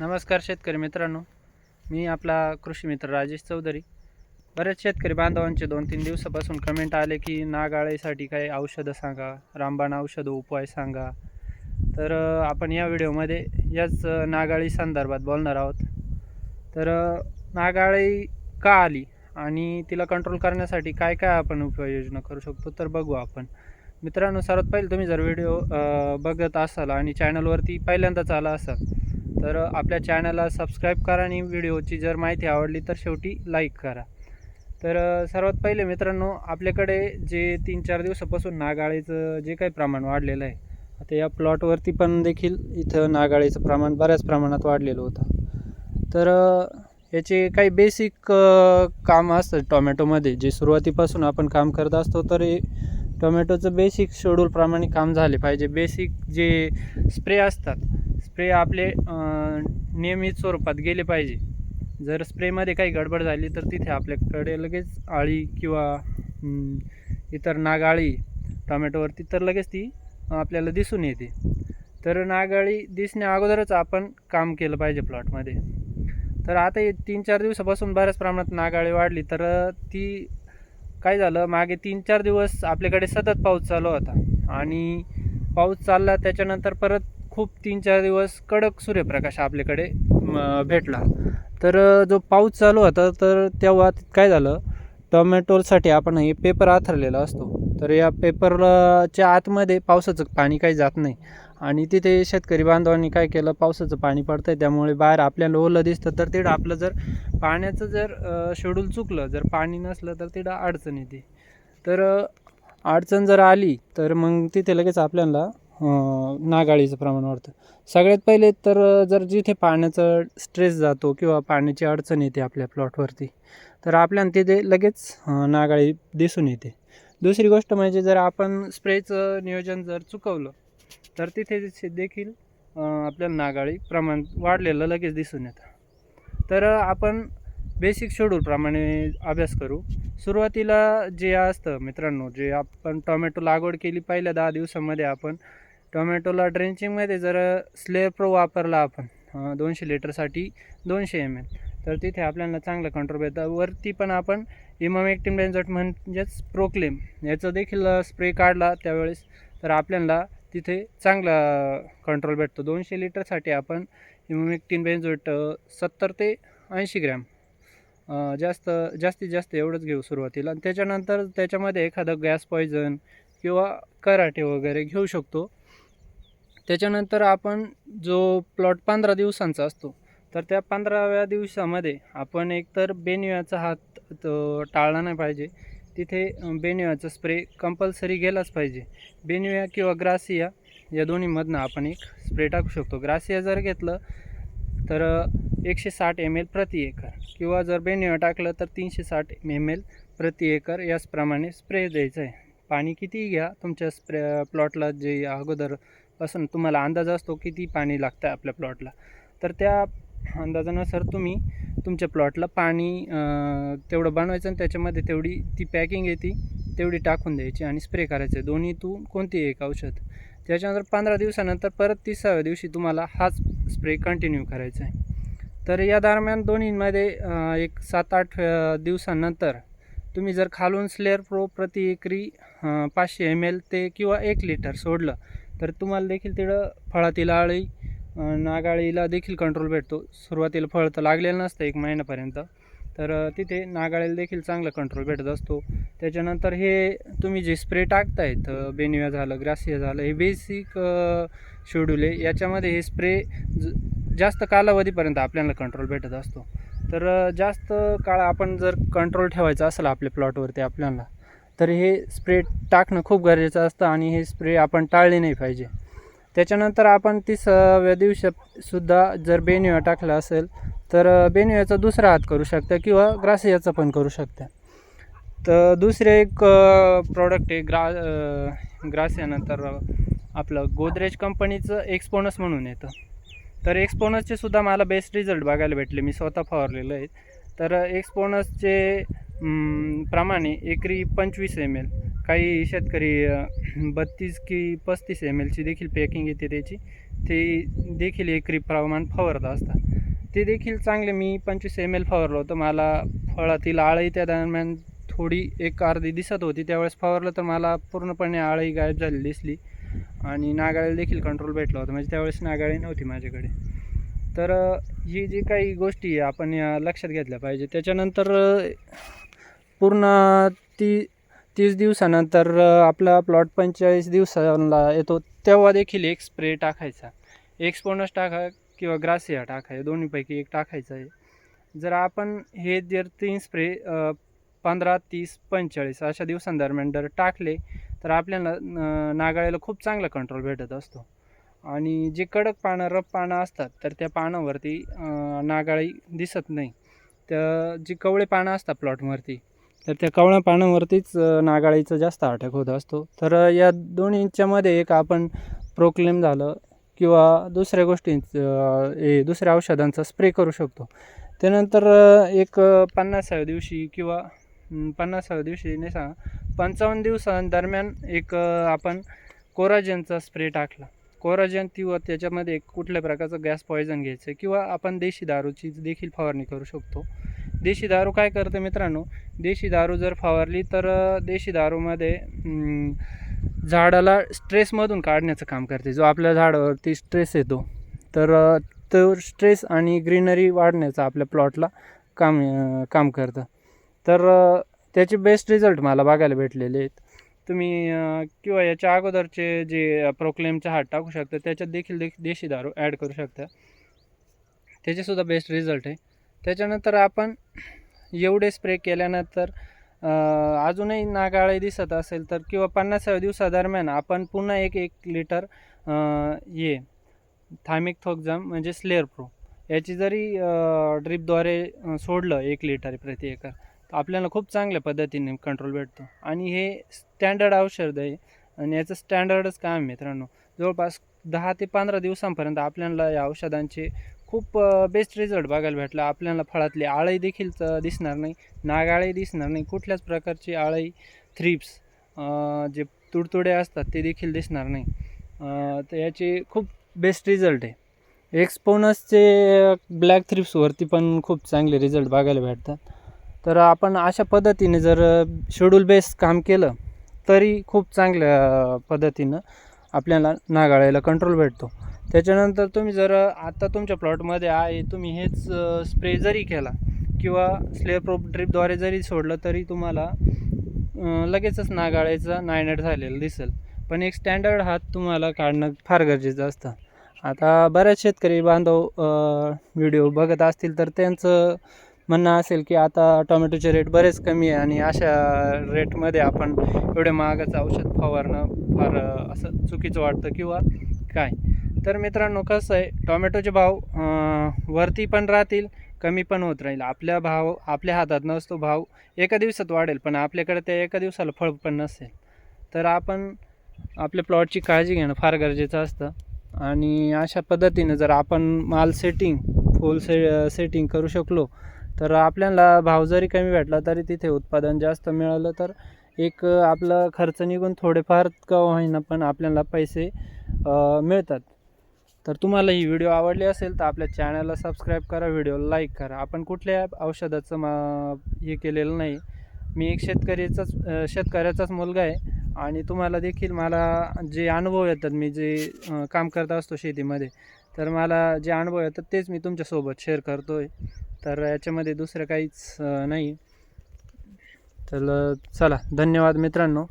नमस्कार शेतकरी मित्रांनो. मी आपला कृषी मित्र राजेश चौधरी. बरेच शेतकरी बांधवांचे दोन तीन दिवसापासून कमेंट आले की नागाळीसाठी काही औषधं सांगा रामबाण औषधं उपाय सांगा. तर आपण या व्हिडिओमध्ये याच नागाळी संदर्भात बोलणार आहोत. तर नागाळी का आली आणि तिला कंट्रोल करण्यासाठी काय काय आपण उपाययोजना करू शकतो तर बघू आपण. मित्रांनो सर्वात पहिले तुम्ही जर व्हिडिओ बघत असाल आणि चॅनलवरती पहिल्यांदाच आला असाल तर आपल्या चॅनलला सबस्क्राईब करा आणि व्हिडिओची जर माहिती आवडली तर शेवटी लाईक करा. तर सर्वात पहिले मित्रांनो आपल्याकडे जे तीन चार दिवसापासून नागाळीचं जे काही प्रमाण वाढलेलं आहे आता या प्लॉटवरती पण देखील इथं नागाळीचं प्रमाण बऱ्याच प्रमाणात वाढलेलं होतं. तर याचे काही बेसिक काम असतं टोमॅटोमध्ये जे सुरुवातीपासून आपण काम करत असतो तर टोमॅटोचं बेसिक शेड्यूलप्रमाणे काम झाले पाहिजे. बेसिक जे स्प्रे असतात स्प्रे आपले नियमित स्वरूपात गेले पाहिजे. जर स्प्रेमध्ये काही गडबड झाली तर तिथे आपल्याकडे लगेच आळी किंवा इतर नागाळी टोमॅटोवरती तर लगेच ती आपल्याला दिसून येते. तर नागाळी दिसण्या अगोदरच आपण काम केलं पाहिजे प्लॉटमध्ये. तर आता तीन चार दिवसापासून बऱ्याच प्रमाणात नागाळी वाढली तर ती काय झालं मागे तीन चार दिवस आपल्याकडे सतत पाऊस चालू होता. आणि पाऊस चालला त्याच्यानंतर परत खूप तीन चार दिवस कडक सूर्यप्रकाश आपल्याकडे भेटला. तर जो पाऊस चालू होता तर तेव्हा काय झालं? टोमॅटोसाठी आपण हे पेपर आथरलेला असतो. तर या पेपरच्या आतमध्ये पावसाचं पाणी काही जात नाही. आणि तिथे शेतकरी बांधवांनी काय केलं? पावसाचं पाणी पडतं आहे त्यामुळे बाहेर आपल्याला ओलं दिसतं. तर तिथं आपलं जर पाण्याचं जर शेड्यूल चुकलं जर पाणी नसलं तर तिथं अडचण येते. तर अडचण जर आली तर मग तिथे लगेच आपल्याला नागाळीचं प्रमाण वाढतं. सगळ्यात पहिले तर जर जिथे पाण्याचं स्ट्रेस जातो किंवा पाण्याची अडचण येते आपल्या प्लॉटवरती तर आपल्याला तिथे लगेच नागाळी दिसून येते. दुसरी गोष्ट म्हणजे जर आपण स्प्रेचं नियोजन जर चुकवलं तर तिथे देखील आपल्याला नागाळी प्रमाण वाढलेलं लगेच दिसून येतं. तर आपण बेसिक शेड्यूलप्रमाणे अभ्यास करू. सुरुवातीला जे असतं मित्रांनो जे आपण टोमॅटो लागवड केली पहिल्या दहा दिवसामध्ये आपण टोमॅटोला ड्रेंचिंगमध्ये जर स्लेअर प्रो वापरला आपण दोनशे लिटरसाठी दोनशे एम एल तर तिथे आपल्याला चांगलं कंट्रोल येतं वरती पण आपण इमामेक्टिन बेन्झोट म्हणजेच प्रोक्लेम याचं देखील स्प्रे काढला त्यावेळेस तर आपल्याला तिथे चांगला कंट्रोल भेटतो. दोनशे लिटरसाठी आपण इमोमेक्टिन बेंजोट सत्तर ते ऐंशी ग्रॅम जास्त जास्तीत जास्त एवढंच घेऊ सुरुवातीला. आणि त्याच्यानंतर त्याच्यामध्ये एखादं गॅस पॉयझन किंवा कराटे वगैरे घेऊ शकतो. त्याच्यानंतर आपण जो प्लॉट पंधरा दिवसांचा असतो तर त्या पंधराव्या दिवसामध्ये आपण एकतर बेनिव्याचा हात टाळला नाही पाहिजे. तिथे बेनिव्याचा स्प्रे कंपल्सरी गेलाच पाहिजे. बेनिव्या किंवा ग्रासिया या दोन्हीमधनं आपण एक स्प्रे टाकू शकतो. ग्रासिया जर घेतलं तर एकशे साठ एम एल प्रति एकर. किंवा जर बेनिव्या टाकलं तर तीनशे साठ एम एल प्रति एकर याचप्रमाणे स्प्रे द्यायचं आहे. पाणी कितीही घ्या तुमच्या स्प्रे प्लॉटला जे अगोदर अगोदरपासून तुम्हाला अंदाज असतो किती पाणी लागतं आपल्या प्लॉटला. तर त्या अंदाजानुसार तुम्ही तुमच्या प्लॉटला पाणी तेवढं बनवायचं आणि त्याच्यामध्ये तेवढी ती पॅकिंग येते तेवढी टाकून द्यायची आणि स्प्रे करायचं. दोन्हीतून कोणती एक औषध? त्याच्यानंतर पंधरा दिवसानंतर परत तिसाव्या दिवशी तुम्हाला हाच स्प्रे कंटिन्यू करायचा आहे. तर या दरम्यान दोन्हीमध्ये एक सात आठ दिवसानंतर तुम्ही जर खालून स्लेअर प्रो प्रति एकरी पाचशे एम एल ते किंवा एक लिटर सोडलं तर तुम्हाला देखील तिथं फळातील आळी नागाळीला देखील कंट्रोल भेटतो. सुरुवातीला फळ तर लागलेलं नसतं एक महिन्यापर्यंत तर तिथे नागाळीला देखील चांगला कंट्रोल भेटत असतो. त्याच्यानंतर हे तुम्ही जे स्प्रे टाकतायत बेनिव्या झालं ग्रासिया झालं हे बेसिक शेड्यूल आहे. याच्यामध्ये हे स्प्रे ज जास्त कालावधीपर्यंत आपल्याला कंट्रोल भेटत असतो. तर जास्त काळ आपण जर कंट्रोल ठेवायचा असेल आपल्या प्लॉटवरती आपल्याला तर हे स्प्रे टाकणं खूप गरजेचं असतं आणि हे स्प्रे आपण टाळले नाही पाहिजे. त्याच्यानंतर आपण तिसाव्या दिवशीसुद्धा जर बेनिया टाकला असेल तर अं, बेनियाचा दुसरा हात करू शकता किंवा ग्रासियाचा पण करू शकता. तर दुसरे एक प्रॉडक्ट आहे ग्रा ग्रासियानंतर आपलं गोदरेज कंपनीचं एक्सपोनस म्हणून येतं. तर एक्सपोनसचे सुद्धा मला बेस्ट रिझल्ट बघायला भेटले. मी स्वतः फवारलेलं आहे. तर एक्सपोनसचे प्रमाणे एकरी पंचवीस एम एल काही शेतकरी बत्तीस की पस्तीस एम एलची देखील पॅकिंग येते त्याची. ते देखील एकरी प्रमाण फवारत असतात. ते देखील चांगले मी पंचवीस एम एल फवारलं होतं. मला फळातील आळही त्या दरम्यान थोडी एक अर्धी दिसत होती. त्यावेळेस फवारलं तर मला पूर्णपणे आळही गायब झालेली दिसली. आणि नागाळ्याला देखील कंट्रोल भेटला होता. म्हणजे त्यावेळेस नागाळी नव्हती माझ्याकडे. तर ही जी काही गोष्टी आहे आपण या लक्षात घेतल्या पाहिजे. त्याच्यानंतर पूर्ण ती तीस दिवसानंतर आपला प्लॉट पंचेचाळीस दिवसाला येतो तेव्हा देखील एक स्प्रे टाकायचा. एक्सपोनस टाका किंवा ग्रासिया टाका. दोन्हीपैकी एक टाकायचं आहे. जर आपण हे जर तीन स्प्रे पंधरा तीस पंचेचाळीस अशा दिवसांदरम्यान जर टाकले तर आपल्याला नागाळ्याला खूप चांगला कंट्रोल भेटत असतो. आणि जे कडक पानं रफ पानं असतात तर त्या पानावरती नागाळी दिसत नाही. त्या जी कवळे पानं असतात प्लॉटवरती तर त्या कवळ्या पानांवरतीच नागाळीचा जास्त अटॅक होत असतो. तर या दोन्हींच्यामध्ये एक आपण प्रोक्लेम झालं किंवा दुसऱ्या गोष्टींचं हे दुसऱ्या औषधांचा स्प्रे करू शकतो. त्यानंतर एक पन्नासाव्या दिवशी किंवा पन्नासाव्या दिवशी नाही सांगा पंचावन्न दिवसांदरम्यान एक आपण कोराजेनचा स्प्रे टाकला. कोराजेन किंवा त्याच्यामध्ये एक कुठल्या प्रकारचं गॅस पॉयझन घ्यायचं किंवा आपण देशी दारूची देखील फवारणी करू शकतो. देशी दारू काय करते मित्रांनो? देशी दारू जर फवारली तर देशी दारूमध्ये झाडाला स्ट्रेसमधून काढण्याचं काम करते. जो आपल्या झाडावरती स्ट्रेस येतो तर तो स्ट्रेस आणि ग्रीनरी वाढण्याचं आपल्या प्लॉटला काम काम करतं. तर त्याचे बेस्ट रिझल्ट मला बघायला भेटलेले आहेत. तुम्ही किंवा याच्या अगोदरचे जे प्रोक्लेमचे हात टाकू शकता त्याच्यात देखील दे देशी दारू ॲड करू शकता. त्याचेसुद्धा बेस्ट रिझल्ट आहे. त्याच्यानंतर आपण एवढे स्प्रे केल्यानंतर अजूनही नागाळे दिसत असेल तर किंवा पन्नासाव्या दिवसादरम्यान आपण पुन्हा एक एक लिटर ये थामिक थोकजाम म्हणजे स्लेअर प्रो याची जरी ड्रिपद्वारे सोडलं एक लिटर प्रति एकर तर आपल्याला खूप चांगल्या पद्धतीने कंट्रोल भेटतो. आणि हे स्टँडर्ड औषध आहे. आणि याचं स्टँडर्डच काम आहे मित्रांनो. जवळपास दहा ते पंधरा दिवसांपर्यंत आपल्याला या औषधांचे खूप बेस्ट रिझल्ट बघायला भेटला. आपल्याला फळातली आळई देखील दिसणार नाही. नागाळी दिसणार नाही. कुठल्याच प्रकारची आळई थ्रिप्स जे तुडतुडे असतात ते देखील दिसणार नाही. तर याचे खूप बेस्ट रिझल्ट आहे. एक्सपोनसचे ब्लॅक थ्रिप्सवरती पण खूप चांगले रिझल्ट बघायला भेटतात. तर आपण अशा पद्धतीने जर शेड्यूल बेस काम केलं तरी खूप चांगल्या पद्धतीनं आपल्याला नागाळायला कंट्रोल भेटतो. त्याच्यानंतर तुम्ही जर आत्ता तुमच्या प्लॉटमध्ये आहे तुम्ही हेच स्प्रे जरी केला किंवा स्लेअर प्रोप ड्रिपद्वारे जरी सोडलं तरी तुम्हाला लगेचच नागाळायचा नायनेट झालेलं दिसेल. पण एक स्टँडर्ड हात तुम्हाला काढणं फार गरजेचं असतं. आता बऱ्याच शेतकरी बांधव व्हिडिओ बघत असतील तर त्यांचं म्हणणं असेल की आता टोमॅटोचे रेट बरेच कमी आहे आणि अशा रेटमध्ये आपण एवढे महागाचं औषध फवारणं फार असं चुकीचं वाटतं किंवा काय? तर मित्रांनो कसं आहे टोमॅटोचे भाव वरती पण राहतील कमी पण होत राहील. आपल्या भाव आपल्या हातात नसतो भाव एका दिवसात वाढेल पण आपल्याकडे त्या एका दिवसाला फळ पण नसेल. तर आपण आपल्या प्लॉटची काळजी घेणं फार गरजेचं असतं. आणि अशा पद्धतीनं जर आपण माल सेटिंग फुल से सेटिंग करू शकलो तर आपल्याला भाव जरी कमी भेटला तरी तिथे उत्पादन जास्त मिळालं तर एक आपलं खर्च निघून थोडेफार का होईना पण आपल्याला पैसे मिळतात. तर तुम्हाला ही व्हिडिओ आवडली असेल तर आपल्या चॅनलला सबस्क्राईब करा व्हिडिओला लाईक करा. आपण कुठल्या औषधाचं मा हे केलेलं नाही. मी एक शेतकरीचाच शेतकऱ्याचाच मुलगा आहे आणि तुम्हाला देखील मला जे अनुभव येतात मी जे काम करत असतो शेतीमध्ये तर मला जे अनुभव येतात तेच मी तुमच्यासोबत शेअर करतो आहे तर याच्यामध्ये दुसरं काहीच नाही. तर चला. धन्यवाद मित्रांनो.